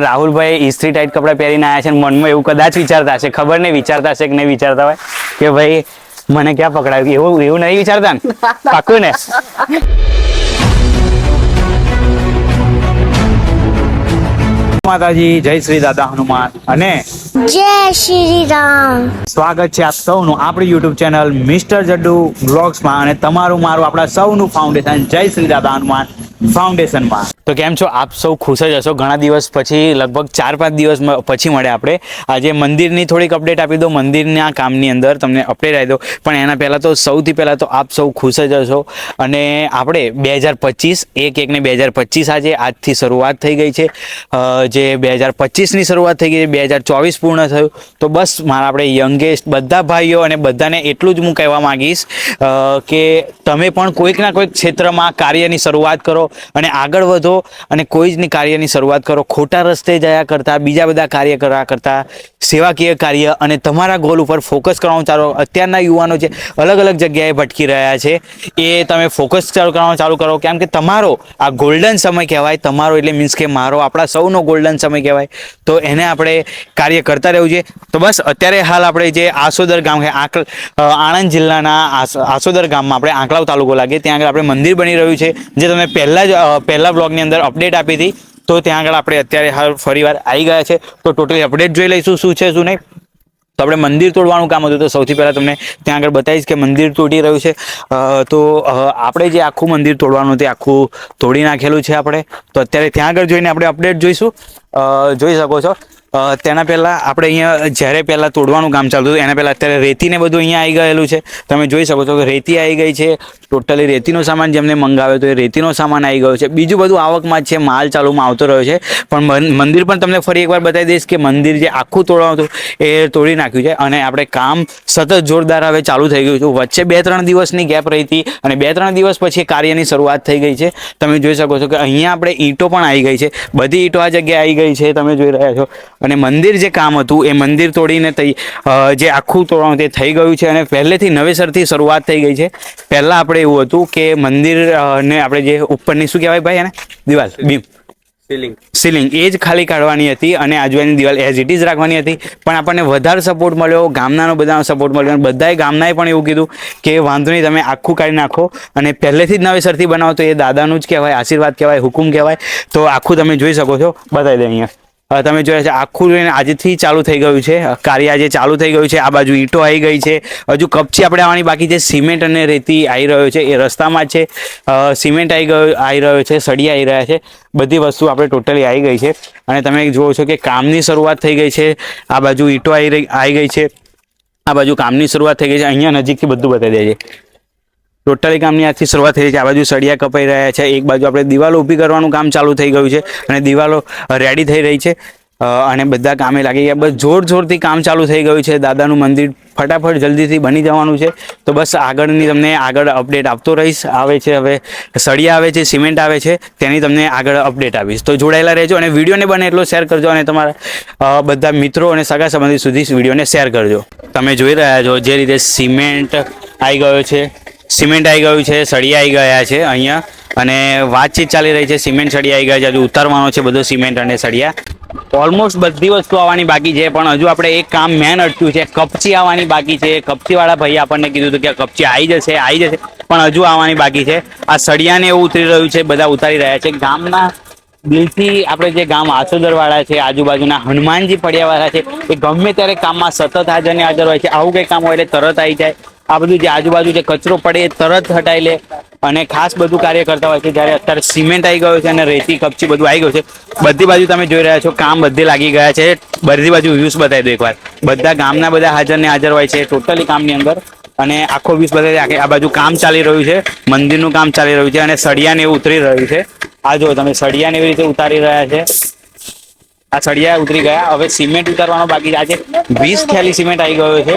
રાહુલભાઈ ઇસ્ત્રી ટાઈટ કપડાં પહેરીને આવ્યા છે મનમાં એવું કદાચ વિચારતા હશે. ખબર નહીં વિચારતા હશે કે નહીં વિચારતા હોય. કે ભાઈ મને ક્યાં પકડાયું? એવું એવું નહીં વિચારતા ને? પાકું ને? માતાજી જય શ્રી દાદા હનુમાન. અને જય શ્રી રામ. સ્વાગત છે આપ સૌનું આપણી યુટ્યુબ ચેનલ મિસ્ટર જડ્ડુ બ્લોગ્સમાં અને તમારું મારું આપણા સૌનું ફાઉન્ડેશન જય શ્રી દાદા હનુમાન. ફાઉન્ડેશનમાં તો કેમ છો? આપ સૌ ખુશ જ હશો. ઘણા દિવસ પછી, લગભગ ચાર પાંચ દિવસ પછી મળે આપણે. આજે મંદિરની થોડીક અપડેટ આપી દો મંદિરના કામની અંદર તમને અપડેટ આપી દો પણ એના પહેલાં તો સૌથી પહેલાં તો આપ સૌ ખુશ જ હશો. અને આપણે બે હજાર પચીસ, એક એકને બે હજાર પચીસ આજે આજથી શરૂઆત થઈ ગઈ છે. જે બે હજાર પચીસની શરૂઆત થઈ ગઈ છે, બે હજાર ચોવીસ પૂર્ણ થયું. તો બસ મારા આપણે યંગેસ્ટ બધા ભાઈઓ અને બધાને એટલું જ હું કહેવા માંગીશ કે તમે પણ કોઈક ના કોઈક ક્ષેત્રમાં કાર્યની શરૂઆત કરો. અને આગળ વધો અને કોઈ જ કાર્યની શરૂઆત કરો. ખોટા રસ્તે જયા કરતા, બીજા બધા કાર્ય કરવા કરતા, સેવાકીય કાર્ય અને તમારા ગોલ ઉપર ફોકસ કરવાનું ચાલો. અત્યારના યુવાનો જે અલગ અલગ જગ્યાએ ભટકી રહ્યા છે, એ તમે ફોકસ કરવાનું ચાલુ કરો. કેમ કે તમારો આ ગોલ્ડન સમય કહેવાય. તમારો એટલે મીન્સ કે મારો, આપણા સૌનો ગોલ્ડન સમય કહેવાય. તો એને આપણે કાર્ય કરતા રહેવું છે તો બસ, અત્યારે હાલ આપણે જે આસોદર ગામ છે આંકલ આણંદ જિલ્લાના આસ- આસોદર ગામમાં આપણે આંકલાવ તાલુકો લાગે. ત્યાં આગળ આપણે મંદિર બની રહ્યું છે, જે તમે પહેલા જ પહેલા બ્લોગની અંદર અપડેટ આપી હતી. તો ત્યાં આગળ આપણે અત્યારે હાલ ફરીવાર આવી ગયા છે. તો ટોટલી અપડેટ જોઈ લઈશું શું છે, શું નહીં. તો આપણે મંદિર તોડવાનું કામ હતું. તો સૌથી પહેલાં તમને ત્યાં આગળ બતાવીશ કે મંદિર તૂટી રહ્યું છે. તો આપણે જે આખું મંદિર તોડવાનું તે આખું તોડી નાખેલું છે આપણે. તો અત્યારે ત્યાં આગળ જોઈને આપણે અપડેટ જોઈશું. જોઈ શકો છો. તેના પહેલાં આપણે અહીંયા જ્યારે પહેલાં તોડવાનું કામ ચાલતું હતું, એના પહેલાં અત્યારે રેતીને બધું અહીંયા આવી ગયેલું છે. તમે જોઈ શકો છો કે રેતી આવી ગઈ છે. ટોટલી રેતીનો સામાન જેમને મંગાવ્યો તો એ રેતીનો સામાન આવી ગયો છે. બીજું બધું આવકમાં જ છે, માલ ચાલુમાં આવતો રહ્યો છે. પણ મંદિર પણ તમને ફરી એકવાર બતાવી દઈશ કે મંદિર જે આખું તોડવાનું હતું, એ તોડી નાખ્યું છે અને આપણે કામ સતત જોરદાર હવે ચાલુ થઈ ગયું છે વચ્ચે બે ત્રણ દિવસની ગેપ રહી હતી અને બે ત્રણ દિવસ પછી કાર્યની શરૂઆત થઈ ગઈ છે. તમે જોઈ શકો છો કે અહીંયા આપણે ઈંટો પણ આવી ગઈ છે. બધી ઈંટો આ જગ્યાએ આવી ગઈ છે, તમે જોઈ રહ્યા છો. અને મંદિર જે કામ હતું, એ મંદિર તોડીને જે આખું તોડવાનું તે થઈ ગયું છે અને પહેલેથી નવેસરથી શરૂઆત થઈ ગઈ છે. પહેલાં આપણે એવું હતું કે મંદિર ને આપણે જે ઉપરની શું કહેવાય ભાઈ એને? દિવાલ બીમ. સીલિંગ. સીલિંગ. એ જ ખાલી કાઢવાની હતી અને આજુબાજુની દિવાલ એઝ ઇટ ઇઝ રાખવાની હતી. પણ આપણને વધારે સપોર્ટ મળ્યો ગામનાનો બધાનો સપોર્ટ મળ્યો અને બધાએ ગામનાએ પણ એવું કીધું કે વાંધો નહીં તમે આખું કાઢી નાખો અને પહેલેથી જ નવેસરથી બનાવો તો એ દાદાનું જ કહેવાય આશીર્વાદ કહેવાય હુકુમ કહેવાય. તો આખું તમે જોઈ શકો છો. બતાવી દે અહીંયા. તમે જોયા છે, આખું જોઈને આજથી ચાલુ થઈ ગયું છે. કાર્ય આજે ચાલુ થઈ ગયું છે. આ બાજુ ઈંટો આવી ગઈ છે. હજુ કપચી આપણે આવવાની બાકી છે. સિમેન્ટ અને રેતી આવી રહ્યો છે. એ રસ્તામાં છે. સિમેન્ટ આવી ગયો, આવી રહ્યો છે. સળી આવી રહ્યા છે. બધી વસ્તુ આપણે ટોટલી આવી ગઈ છે. અને તમે જુઓ છો કે કામની શરૂઆત થઈ ગઈ છે. આ બાજુ ઈંટો આવી આવી ગઈ છે. આ બાજુ કામની શરૂઆત થઈ ગઈ છે. અહીંયા નજીકથી બધું બતાવી દે છે. ટોટલી કામની આજથી શરૂઆત થઈ છે. આ બાજુ સળિયા કપાઈ રહ્યા છે. એક બાજુ આપણે દિવાલો ઊભી કરવાનું કામ ચાલુ થઈ ગયું છે અને દિવાલો રેડી થઈ રહી છે. અને બધા કામે લાગી ગયા. બસ જોર જોરથી કામ ચાલુ થઈ ગયું છે. દાદાનું મંદિર ફટાફટ જલ્દીથી બની જવાનું છે. તો બસ આગળની તમને આગળ અપડેટ આપતો રહીશ. આવે છે હવે સળિયા આવે છે, સિમેન્ટ આવે છે, તેની તમને આગળ અપડેટ આપીશ. તો જોડાયેલા રહેજો અને વિડીયોને બને એટલો શેર કરજો અને તમારા બધા મિત્રો અને સગા સંબંધી સુધી વિડીયોને શેર કરજો. તમે જોઈ રહ્યા છો જે રીતે સિમેન્ટ આવી ગયો છે. સિમેન્ટ આવી ગયું છે સળિયા આવી ગયા છે અહીંયા. અને વાતચીત ચાલી રહી છે, સિમેન્ટ સળિયા આવી ગયા છે. હજુ ઉતારવાનો છે બધો સિમેન્ટ અને સળિયા. ઓલમોસ્ટ બધી વસ્તુ આવવાની બાકી છે, પણ હજુ આપણે એક કામ મેન અટક્યું છે, કપચી આવવાની બાકી છે. કપચીવાળા ભાઈ આપણને કીધું હતું કે કપચી આવી જશે આવી જશે, પણ હજુ આવવાની બાકી છે. આ સળિયાને એવું ઉતરી રહ્યું છે, બધા ઉતારી રહ્યા છે. ગામના દિલથી આપણે જે ગામ આસોદરવાળા છે, આજુબાજુના હનુમાનજી પડ્યાવાળા છે, એ ગમે ત્યારે કામમાં સતત હાજર ને હાજર હોય છે. આવું કંઈ કામ હોય એટલે તરત આવી જાય. આ બધું જે આજુબાજુ જે કચરો પડે એ તરત હટાઈ લે. અને ખાસ બધું કાર્ય કરતા હોય છે. જ્યારે અત્યારે સિમેન્ટ આવી ગયો છે અને રેતી, કપચી બધું આવી ગયું છે. બધી બાજુ તમે જોઈ રહ્યા છો, કામ બધે લાગી ગયા છે. બધી બાજુ વ્યૂઝ બતાવી દો એકવાર. બધા ગામના બધા હાજર ને હાજર હોય છે ટોટલી કામની અંદર. અને આખો વ્યૂઝ બતાવી આ બાજુ કામ ચાલી રહ્યું છે, મંદિરનું કામ ચાલી રહ્યું છે અને સળિયાને એવું ઉતરી રહ્યું છે. આ જો તમે સળિયાને એવી રીતે ઉતારી રહ્યા છે. આ સળિયા ઉતરી ગયા. હવે સિમેન્ટ ઉતારવાનો બાકી આજે વીસ થેલી સિમેન્ટ આવી ગયો છે.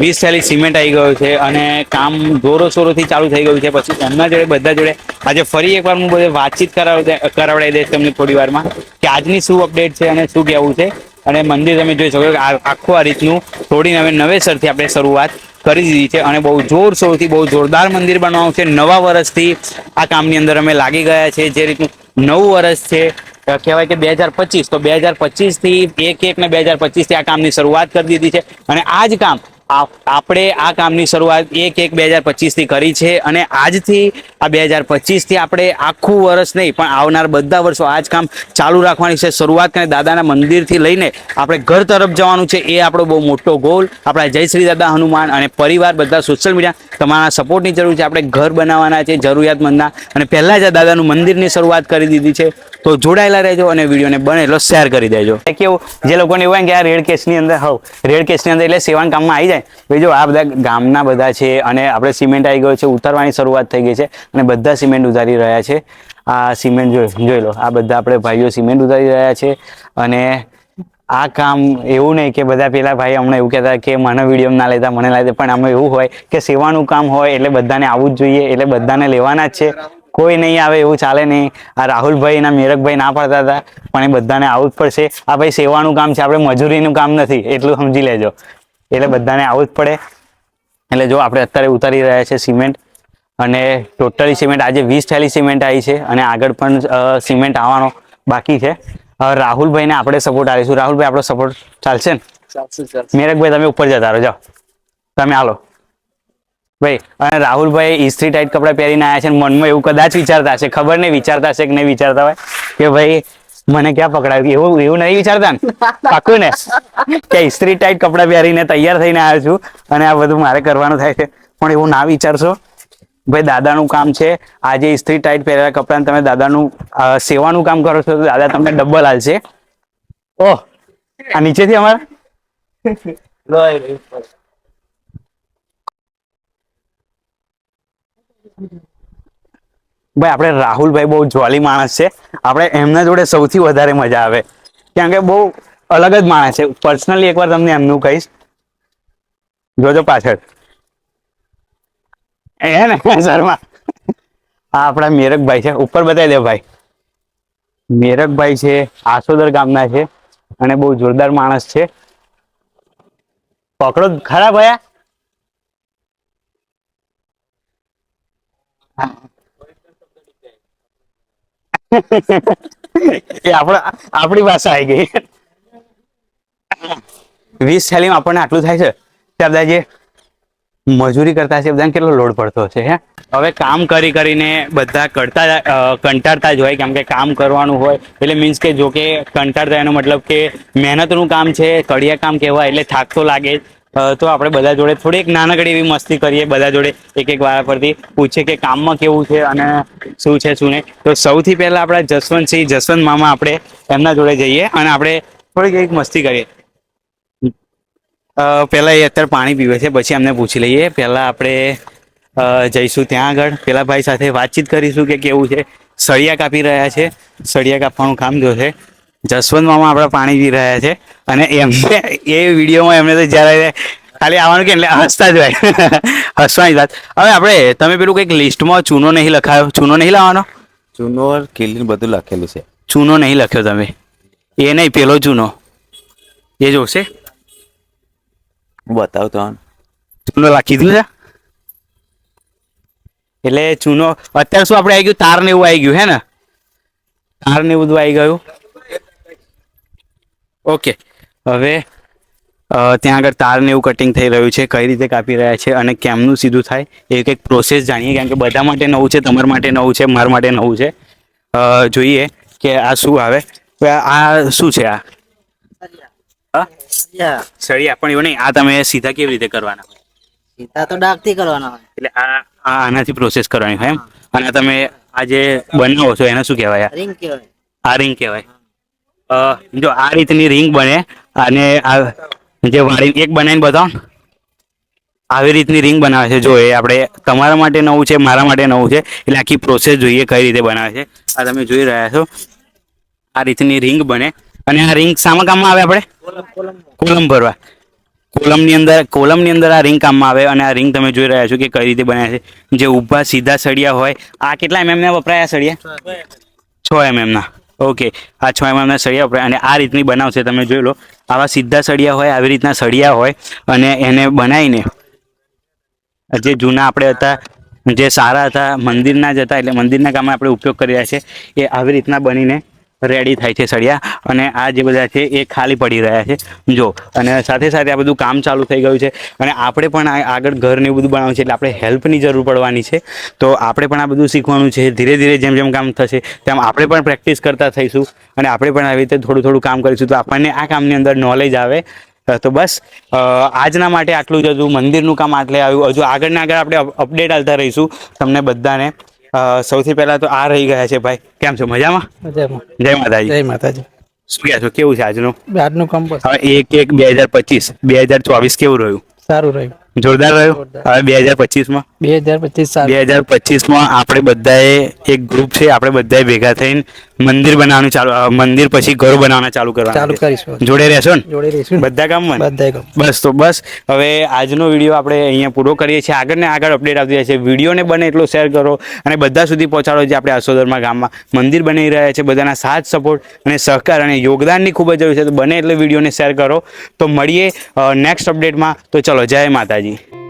વીસ થેલી સિમેન્ટ આવી ગયો છે અને કામ જોરો શોરોથી ચાલુ થઈ ગયું છે. પછી એમના જોડે, બધા જોડે. આજે ફરી એકવાર હું બધે વાતચીત કરાવડાવી દઈશ તમને થોડી વારમાં કે આજની શું અપડેટ છે અને શું કહેવું છે. અને મંદિર તમે જોઈ શકો કે આખું આ રીતનું થોડી હવે નવેસરથી આપણે શરૂઆત કરી દીધી છે અને બહુ જોરશોરથી બહુ જોરદાર મંદિર બનાવવાનું છે. નવા વર્ષથી આ કામની અંદર અમે લાગી ગયા છે જે રીતનું નવું વર્ષ છે કહેવાય કે બે હજાર પચીસ. તો બે હજાર પચીસથી એક એક ને બે હજાર પચીસથી આ કામની શરૂઆત કરી દીધી છે. અને આ જ કામ આપ- આપણે આ કામની શરૂઆત એક એક બે હજાર પચીસથી કરી છે. અને આજથી આ બે હજાર પચીસથી આપણે આખું વર્ષ નહીં, પણ આવનાર બધા વર્ષો આ જ કામ ચાલુ રાખવાની છે. શરૂઆત કરીને દાદાના મંદિરથી લઈને આપણે ઘર તરફ જવાનું છે. એ આપણો બહુ મોટો ગોલ આપણા જય શ્રી દાદા હનુમાન અને પરિવાર બધા સોશિયલ મીડિયા તમારા સપોર્ટની જરૂર છે. આપણે ઘર બનાવવાના છે જરૂરિયાતમંદના. અને પહેલાં જ આ દાદાનું મંદિરની શરૂઆત કરી દીધી છે. તો જોડાયેલા રહેજો અને વિડીયોને બને એટલો શેર કરી દેજો. કેવું? જે લોકોને એવું કે આ રેડ કેસની અંદર હવ રેડ કેસની અંદર એટલે સેવાન કામમાં આવી જાય. ભાઈ જો આ બધા ગામના બધા છે અને આપણે સિમેન્ટ આવી ગયો છે, ઉતારવાની શરૂઆત થઈ ગઈ છે અને બધા સિમેન્ટ ઉતારી રહ્યા છે. આ સિમેન્ટ જોઈ જોઈ લો, આ બધા આપણે ભાઈઓ સિમેન્ટ ઉતારી રહ્યા છે અને આ કામ એવું નહીં કે બધા પેલા ભાઈ હમણાં એવું કહેતા કે મને વીડિયો ના લેતા, મને લેતા, પણ આમાં એવું હોય કે સેવાનું કામ હોય એટલે બધાને આવવું જ જોઈએ, એટલે બધાને લેવાના જ છે. કોઈ નહીં આવે એવું ચાલે નહીં. આ રાહુલભાઈ ના મેરકભાઈ ના પાડતા હતા પણ એ બધાને આવવું જ પડશે. આ ભાઈ સેવાનું કામ છે આપણે મજૂરીનું કામ નથી એટલું સમજી લેજો. એટલે બધાને આવવું જ પડે. એટલે જો આપણે અત્યારે ઉતારી રહ્યા છે સિમેન્ટ અને ટોટલી સિમેન્ટ આજે વીસ થેલી સિમેન્ટ આવી છે અને આગળ પણ સિમેન્ટ આવવાનો બાકી છે. રાહુલભાઈને આપણે સપોર્ટ આપીશું. રાહુલભાઈ આપણો સપોર્ટ ચાલશે ને? મેરકભાઈ તમે ઉપર જતા રહો જાઓ. તમે હાલો. ભાઈ, અને રાહુલભાઈ ઇસ્ત્રી ટાઈટ કપડાં પહેરીને આવ્યા છે મનમાં એવું કદાચ વિચારતા હશે. ખબર નહીં, વિચારતા હશે કે નહીં વિચારતા હોય. કે ભાઈ, મને ક્યાં પકડાયું? એવું એવું નહીં વિચારતા પાકું ને? કે ઇસ્ત્રી ટાઈટ કપડાં પહેરીને તૈયાર થઈને આવ્યો છું અને આ બધું મારે કરવાનું થાય છે. પણ એવું ના વિચારશો. ભાઈ, દાદાનું કામ છે. આજે ઇસ્ત્રી ટાઈટ પહેરેલા કપડાં તમે દાદાનું સેવાનું કામ કરો છો તો દાદા તમને ડબલ હાલશે. ઓહ, આ નીચેથી અમારે? ભાઈ, આપણે રાહુલભાઈ બહુ જોલી માણસ છે. આપણે એમના જોડે સૌથી વધારે મજા આવે. કારણ કે બહુ અલગ જ માણસ છે. પર્સનલી એકવાર તમને એમનું કહીશ. જોજો પાછળ. એ ને, શર્મા. આ આપણા મેરકભાઈ છે. ઉપર બતાવી દે ભાઈ. મેરકભાઈ છે, આસોદર ગામના છે અને બહુ જોરદાર માણસ છે. પકડો ખરા ભયા એ આપણા આપણી ભાષા આવી ગઈ. વીસ થેલીમાં આપણને આટલું થાય છે. જે મજૂરી કરતા છે બધાને કેટલો લોડ પડતો છે, હે? હવે કામ કરી કરીને બધા કરતા કંટાળતા જ હોય, કેમ કે કામ કરવાનું હોય, એટલે મીન્સ કે જો કે કંટાળતા એનો મતલબ કે મહેનતનું કામ છે, કડિયા કામ કહેવાય, એટલે થાક તો લાગે તો આપણે બધા જોડે થોડી એક નાનકડી એવી મસ્તી કરીએ, બધા જોડે એક એક વાર પરથી પૂછે કે કામમાં કેવું છે અને શું છે, શું નહીં. તો સૌથી પહેલા આપણા જસવંતસિંહ, જસવંત મામા આપણે એમના જોડે જઈએ અને આપણે થોડીક એક મસ્તી કરીએ. પહેલાં એ અત્યારે પાણી પીવે છે, પછી એમને પૂછી લઈએ. પહેલા આપણે જઈશું ત્યાં આગળ. પેલા ભાઈ સાથે વાતચીત કરીશું કે કેવું છે. સળિયા કાપી રહ્યા છે. સળિયા કાપવાનું કામ જો છે જસવંત મામા આપણા પાણી પી રહ્યા છે. અને એમને એ વિડીયોમાં એમને તો જ્યારે ખાલી આવવાનું કે એટલે હસતા જ હોય. હસવાની વાત. હવે આપણે તમે પેલું કંઈક લિસ્ટમાં ચૂનો નહીં લખાયો? ચૂનો નહીં લાવવાનો? ચૂનો કિલીન બધું લખેલું છે. ચૂનો નહીં લખ્યો તમે. એ નહીં પેલો ચૂનો. એ જોશે? હું બતાવું તો ચૂનો લખી દીધું છે? એટલે ચૂનો અત્યારે શું આપણે આવી ગયું? તાર ને એવું આવી ગયું હે ને? તાર ને એવું બધું આવી ગયું. ઓકે હવે ત્યાં આગળ તારને એવું કટિંગ થઈ રહ્યું છે કઈ રીતે કાપી રહ્યા છે અને કેમનું સીધું થાય એ કંઈક પ્રોસેસ જાણીએ કારણ કે બધા માટે નવું છે તમારા માટે નવું છે મારા માટે નવું છે. જોઈએ કે આ શું આવે. આ શું છે આ? હા? સળિયા. પણ એવું નહીં આ તમે સીધા કેવી રીતે કરવાના હોય? સીધા તો ડાકથી કરવાના હોય. એટલે આ આનાથી પ્રોસેસ કરવાની હોય એમ? અને તમે આ જે બનાવો છો એને શું કહેવાય આ? રિંગ કહેવાય. આ રિંગ કહેવાય. જો આ રીતની રિંગ બને અને આ જે વાળી એક બનાવીને બતાવો. આવી રીતની રિંગ બનાવે છે. જો એ આપણે તમારા માટે નવું છે, મારા માટે નવું છે, એટલે આખી પ્રોસેસ જોઈએ કઈ રીતે બનાવે છે. આ તમે જોઈ રહ્યા છો. આ રીતની રિંગ બને. અને આ રિંગ શામાં કામમાં આવે આપણે? કોલમ ભરવા. કોલમની અંદર કોલમની અંદર આ રિંગ કામમાં આવે અને આ રિંગ તમે જોઈ રહ્યા છો કે કઈ રીતે બનાવે છે. જે ઊભા સીધા સળિયા હોય. આ કેટલા એમએમના વપરાયા સળિયા? છ એમએમ ના. ઓકે આ છ એમએમના સળિયા વપરાય અને આ રીતની બનાવશે તમે જોઈ લો. આવા સીધા સળિયા હોય, આવી રીતના સળિયા હોય અને એને બનાવીને જે જૂના આપણે હતા, જે સારા હતા, મંદિરના જ હતા, એટલે મંદિરના કામમાં આપણે ઉપયોગ કરી રહ્યા છે એ આવી રીતના બનીને રેડી થાય છે સળિયા. અને આ જે બધા છે એ ખાલી પડી રહ્યા છે. જો, અને સાથે સાથે આ બધું કામ ચાલુ થઈ ગયું છે. અને આપણે પણ આગળ ઘરને એવું બધું બનાવવું છે એટલે આપણે હેલ્પની જરૂર પડવાની છે. તો આપણે પણ આ બધું શીખવાનું છે. ધીરે ધીરે જેમ જેમ કામ થશે તેમ આપણે પણ પ્રેક્ટિસ કરતા થઈશું. અને આપણે પણ આવી રીતે થોડું થોડું કામ કરીશું તો આપણને આ કામની અંદર નોલેજ આવે. તો બસ આજના માટે આટલું જ હતું. મંદિરનું કામ આટલે આવ્યું. હજુ આગળને આગળ આપણે અપડેટ આવતા રહીશું તમને બધાને. સૌથી પહેલા તો આ રહી ગયા છે ભાઈ. કેમ છો? મજામાં? મજામાં. જય માતાજી. જય માતાજી. શું કહે છો? કેવું છે આજનું? આજનું કામ બસ હવે એક એક બે હજાર પચીસ બે હજાર ચોવીસ કેવું રહ્યું? સારું રહ્યું. જોરદાર રહ્યું? હવે બે હજાર પચીસમાં? બે હજાર પચીસ બે હજાર પચીસમાં આપણે બધાએ એક ગ્રુપ છે આપણે બધાએ ભેગા થઈને મંદિર બનાવવાનું ચાલુ મંદિર પછી ઘર બનાવવાના ચાલુ ચાલુ કરીશું. જોડે રહેશો ને? જોડે રહીશું. બધા કામમાં બધા બસ તો બસ. હવે આજનો વીડિયો આપણે અહીંયા પૂરો કરીએ છીએ. આગળ ને આગળ અપડેટ આવતી રહે છે. વિડીયોને બને એટલો શેર કરો અને બધા સુધી પહોંચાડો જે આપણે આસોદરમાં ગામમાં મંદિર બની રહ્યા છે. બધાના સાથ સપોર્ટ અને સહકાર અને યોગદાનની ખૂબ જ જરૂર છે. તો બને એટલે વિડીયોને શેર કરો. તો મળીએ નેક્સ્ટ અપડેટમાં તો ચલો જય માતાજી. ਜੀ